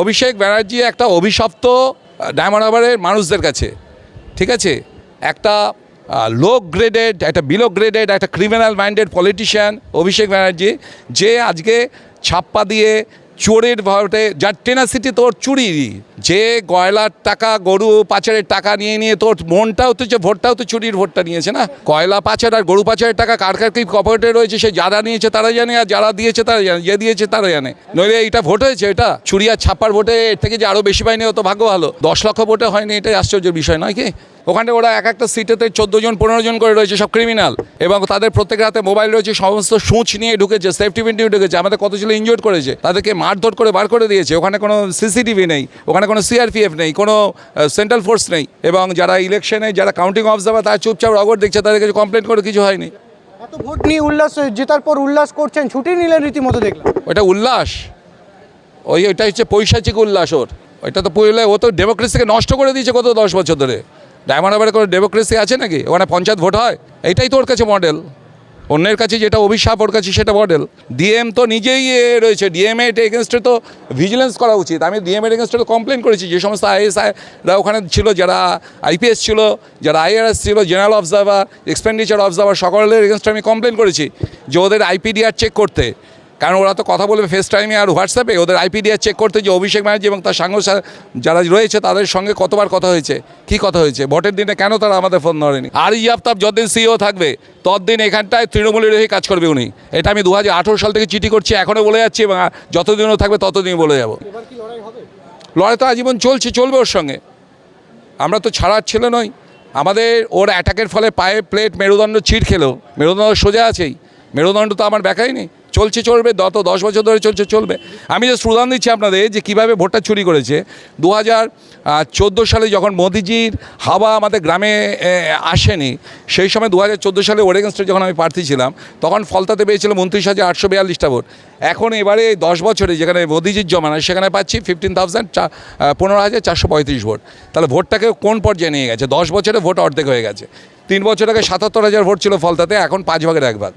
অভিষেক ব্যানার্জি একটা অভিশপ্ত ডায়মন্ড হারবারের মানুষদের কাছে, ঠিক আছে? একটা লো গ্রেডেড একটা বিলো গ্রেডেড একটা criminal minded politician Abhishek Banerjee, যে আজকে ছাপ্পা দিয়ে চোরের ভোটে যার টেনাসিটি তোর চুরি, যে গয়লার টাকা, গরু পাচারের টাকা নিয়ে নিয়ে তোর মনটাও তো যে ভোটটাও তো চুরির ভোটটা নিয়েছে না? কয়লা পাচার আর গরু পাচারের টাকা কার কার কি কপারেটে রয়েছে, সে যারা নিয়েছে তারা জানে আর যারা দিয়েছে তারা জানে, যে দিয়েছে তারা জানে। নইলে এইটা ভোট হয়েছে এটা? চুরি আর ছাপ্পার ভোটে এর থেকে যে আরও বেশি পায়নি হতো ভাগ্য ভালো। দশ লক্ষ ভোটে হয়নি, এটাই আশ্চর্যের বিষয়, নয় কি? ওখানে ওরা এক একটা সিটেতে চোদ্দ জন পনেরো জন করে রয়েছে সব ক্রিমিনাল এবং তাদের প্রত্যেকের হাতে মোবাইল রয়েছে সমস্ত সূচ নিয়ে ঢুকেছে সেফটি পিন নিয়ে ঢুকেছে। আমাদের কত ছিল ইনজোর্ড করেছে তাদেরকে মারধর করে বার করে দিয়েছে। ওখানে কোনো সিসিটিভি নেই ওখানে কোনো সিআরপিএফ নেই কোনো সেন্ট্রাল ফোর্স নেই। এবং যারা ইলেকশনে যারা কাউন্টিং অবজারভার তারা চুপচাপ রগর দেখছে তাদের কাছে কমপ্লেন করে কিছু হয়নি। এত ভোট নিয়ে উল্লাস জেতার পর উল্লাস করছেন ছুটি নিলেন রীতিমতো দেখলাম। ওটা উল্লাস। ওই ওইটা হচ্ছে পৈশাচিক উল্লাস ওর। ওইটা তো পড়লে ও তো ডেমোক্রেসিকে নষ্ট করে দিয়েছে কত দশ বছর ধরে। ডায়মন্ড হারবারে কোনো ডেমোক্রেসি আছে নাকি? ওখানে পঞ্চায়েত ভোট হয়? এইটাই তো ওর কাছে মডেল। অন্যের কাছে যেটা অভিশাপ, ওর কাছে সেটা মডেল। ডিএম তো নিজেই রয়েছে। ডিএম এর এগেনস্টে তো ভিজিলেন্স করা উচিত। আমি ডিএম এর এগেনস্টে তো কমপ্লেন করেছি যে সমস্ত আইএসআইরা ওখানে ছিল, যারা আইপিএস ছিল, যারা আইআরএস ছিল জেনারেল অবজারভার এক্সপেন্ডিচার অবজারভার সকলের এগেনস্টে আমি কমপ্লেন করেছি যে ওদের আইপিডিআর চেক করতে। কারণ ওরা তো কথা বলবে ফেস টাইমে আর হোয়াটসঅ্যাপে ওদের আইপিডিআর চেক করতে যে অভিষেক ব্যানার্জি এবং তার সাঙ্গ যারা রয়েছে তাদের সঙ্গে কতবার কথা হয়েছে কি কথা হয়েছে ভোটের দিনে কেন তারা আমাদের ফোন ধরেনি? আর ইয়াফতাব যতদিন সিও থাকবে ততদিন এখানটায় তৃণমূলের হয়ে কাজ করবে উনি। এটা আমি দু হাজার আঠেরো সাল থেকে চিঠি করছি এখনও বলে যাচ্ছি এবং যতদিনও থাকবে ততদিন বলে যাব। লড়াই তো আজীবন চলছে চলবে ওর সঙ্গে। আমরা তো ছাড়ার ছেলে নই। আমাদের ওর অ্যাটাকের ফলে পায়ে প্লেট মেরুদণ্ড ছিঁড় খেলো। মেরুদণ্ড সোজা আছেই। মেরুদণ্ড তো আমার ব্যাখ্যাই নেই। চলছে, চলবে, গত দশ বছর ধরে চলছে, চলবে। আমি যে উদাহরণ দিচ্ছি আপনাদের যে কীভাবে ভোটটা চুরি করেছে। দু হাজার চোদ্দ সালে যখন মোদিজির হাওয়া আমাদের গ্রামে আসেনি, সেই সময় দু হাজার চোদ্দ সালে ওরেগেনস্টে যখন আমি প্রার্থী ছিলাম, তখন ফলতাতে পেয়েছিলাম উনত্রিশ হাজার আটশো বিয়াল্লিশটা ভোট। এখন এবারে দশ বছরে যেখানে মোদিজির জমানা সেখানে পাচ্ছি ফিফটিন থাউজেন্ড পনেরো হাজার চারশো পঁয়ত্রিশ ভোট। তাহলে ভোটটাকে কোন পর্যায়ে নিয়ে গেছে? দশ বছরে ভোট অর্ধেক হয়ে গেছে। তিন বছর আগে সাতাত্তর হাজার ভোট ছিল ফলতাতে, এখন পাঁচ ভাগের এক ভাগ।